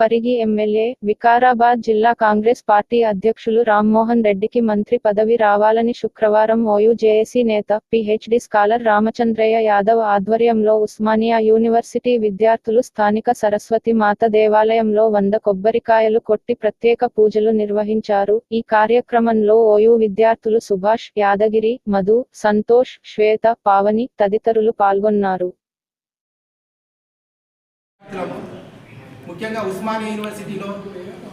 Parigi MLA Vikarabad జిల్లా Congress party అధ్యక్షులు రామ్మోహన్ రెడ్డికి మంత్రి పదవి రావాలని శుక్రవారం ఓయూ జేఏసీ నేత పిహెచ్డి స్కాలర్ రామచంద్రయ్య యాదవ్ ఆధ్వర్యంలో ఉస్మానియా యూనివర్సిటీ విద్యార్థులు స్థానిక సరస్వతి మాత దేవాలయంలో వంద కొబ్బరికాయలు కొట్టి ప్రత్యేక పూజలు నిర్వహించారు. ఈ కార్యక్రమంలో ఓయూ విద్యార్థులు సుభాష్ యాదగిరి మధు సంతోష్ శ్వేత పావని తదితరులు పాల్గొన్నారు. ముఖ్యంగా ఉస్మానియా యూనివర్సిటీలో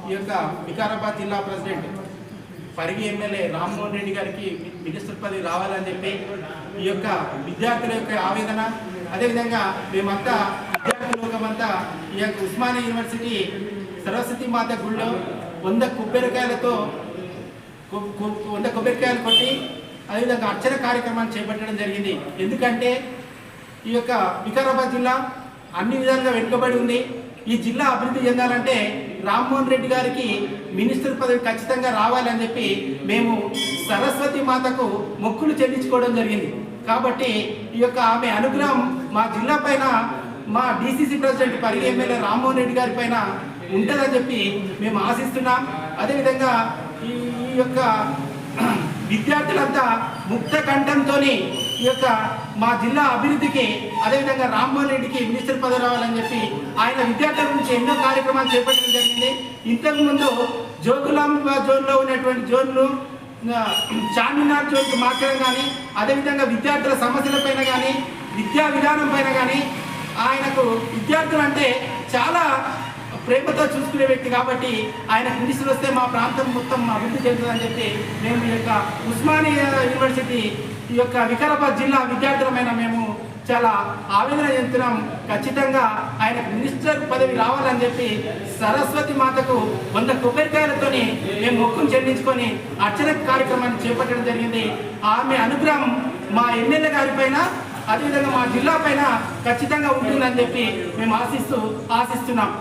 ఈ యొక్క వికారాబాద్ జిల్లా ప్రెసిడెంట్ పరిగి ఎమ్మెల్యే రామ్మోహన్ రెడ్డి గారికి మినిస్టర్ పదవి రావాలని చెప్పి ఈ యొక్క విద్యార్థుల యొక్క ఆవేదన అదేవిధంగా మేమంతా విద్యార్థి లోకమంతా ఈ యొక్క ఉస్మానియా యూనివర్సిటీ సరస్వతి మాత గుళ్ళో వంద కొబ్బరికాయలతో వంద కొబ్బరికాయలు కొట్టి అదేవిధంగా అర్చన కార్యక్రమాన్ని చేపట్టడం జరిగింది. ఎందుకంటే ఈ యొక్క వికారాబాద్ జిల్లా అన్ని విధాలుగా వెనుకబడి ఉంది. ఈ జిల్లా అభివృద్ధి చెందాలంటే రామ్మోహన్ రెడ్డి గారికి మినిస్టర్ పదవి ఖచ్చితంగా రావాలని చెప్పి మేము సరస్వతి మాతకు మొక్కులు చెల్లించుకోవడం జరిగింది. కాబట్టి ఈ యొక్క ఆమె అనుగ్రహం మా జిల్లా పైన మా DCC president Parigi MLA Rammohan Reddy గారి పైన ఉంటుందని చెప్పి మేము ఆశిస్తున్నాం. అదేవిధంగా ఈ ఈ యొక్క విద్యార్థులంతా ముక్త కంఠంతో ఈ యొక్క మా జిల్లా అభివృద్ధికి అదేవిధంగా రామ్మోహన్ రెడ్డికి మినిస్టర్ పదవి రావాలని చెప్పి ఆయన విద్యార్థుల గురించి ఎన్నో కార్యక్రమాలు చేపట్టడం జరిగింది. ఇంతకుముందు ముందు జోన్లో ఉన్నటువంటి జోన్లు చార్మినార్ జోన్కి మార్చడం కానీ అదేవిధంగా విద్యార్థుల సమస్యలపైన కానీ విద్యా విధానం పైన కానీ ఆయనకు విద్యార్థులు అంటే చాలా ప్రేమతో చూసుకునే వ్యక్తి కాబట్టి ఆయన మినిస్టర్ వస్తే మా ప్రాంతం మొత్తం అభివృద్ధి చెందుతుందని చెప్పి మేము ఈ యొక్క ఉస్మానియా యూనివర్సిటీ ఈ యొక్క వికారాబాద్ జిల్లా విద్యార్థులమైన మేము చాలా ఆవేదన చెందుతున్నాం. ఖచ్చితంగా ఆయన మినిస్టర్ పదవి రావాలని చెప్పి సరస్వతి మాతకు వంద కొబ్బరికాయలతోని మేము మొక్కును చెల్లించుకొని అర్చన కార్యక్రమాన్ని చేపట్టడం జరిగింది. ఆమె అనుగ్రహం మా ఎమ్మెల్యే గారి పైన అదేవిధంగా మా జిల్లా పైన ఖచ్చితంగా ఉంటుందని చెప్పి మేము ఆశిస్తూ ఆశిస్తున్నాం.